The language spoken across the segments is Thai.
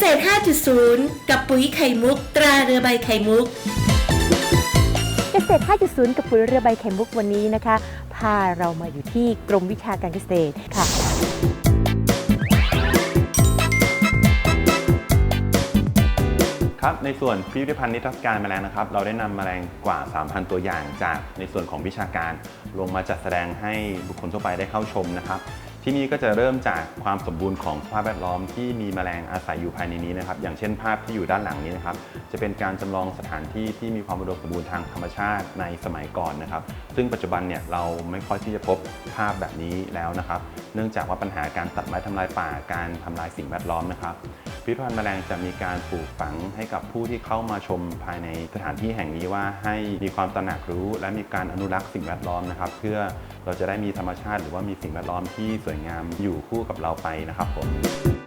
ษตร 5.0 กับปุ๋ยไข่มุก ตราเรือใบไข่มุก เกษตร 5.0 กับปุ๋ยเรือใบไข่มุกวันนี้นะคะ พาเรามาอยู่ที่กรมวิชาการเกษตรค่ะ ครับในส่วนพิพิธภัณฑ์นิทรรศการแมลงนะครับ เราได้นำแมลงกว่า 3,000 ตัวอย่างจากในส่วนของวิชาการ ลงมาจัดแสดงให้บุคคลทั่วไปได้เข้าชมนะครับ ที่นี่ก็จะเริ่มจากความสมบูรณ์ของสภาพแวดล้อมที่มีแมลงอาศัยอยู่ภายในนี้นะครับ อย่างเช่นภาพที่อยู่ด้านหลังนี้นะครับ จะเป็นการจำลองสถานที่ที่มีความอุดมสมบูรณ์ทางธรรมชาติในสมัยก่อนนะครับ ซึ่งปัจจุบันเนี่ยเราไม่ค่อยที่จะพบภาพแบบนี้แล้วนะครับ เนื่องจากว่าปัญหาการตัดไม้ทำลายป่า การทำลายสิ่งแวดล้อมนะครับพิพิธภัณฑ์แมลงจะมีการปลูกฝังให้กับผู้ที่เข้ามาชมภายในสถานที่แห่งนี้ว่าให้มีความตระหนักรู้ และมีการอนุรักษ์สิ่งแวดล้อมนะครับ เพื่อเราจะได้มีธรรมชาติ หรือว่ามีสิ่งแวดล้อมที่สวยงามอยู่คู่กับเราไปนะครับผม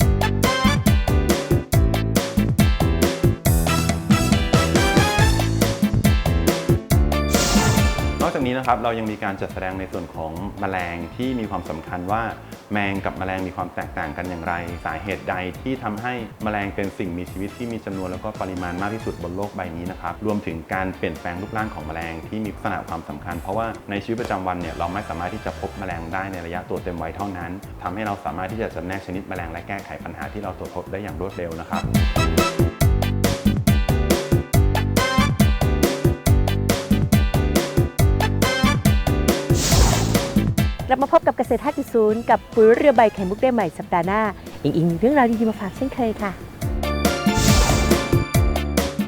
จากนี้นะครับเรายังมีการจัดแสดงในส่วนของแมลงที่มีความสำคัญว่าแมงกับแมลงมีความแตกต่างกันอย่างไร สาเหตุใดที่ทำให้แมลงเป็นสิ่งมีชีวิตที่มีจำนวนแล้วก็ปริมาณมากที่สุดบนโลกใบนี้นะครับรวมถึงการเปลี่ยนแปลงรูปร่างของแมลงที่มีลักษณะความสำคัญ เพราะว่าในชีวิตประจำวันเนี่ยเราไม่สามารถที่จะพบแมลงได้ในระยะตัวเต็มวัยเท่านั้นทำให้เราสามารถที่จะจำแนกชนิดแมลงและแก้ไขปัญหาที่เราตรวจพบได้อย่างรวดเร็วนะครับ ลับมาพบกับเกษตร 5.0 กับปุ๋ยเรือใบไข่มุกได้ใหม่สัปดาห์หน้าอีกอีกหนึ่งเรื่องราวดีๆมาฝากเช่นเคยค่ะ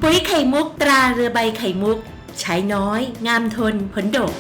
ปุ๋ยไข่มุกตราเรือใบไข่มุก ใช้น้อย งามทนผลดก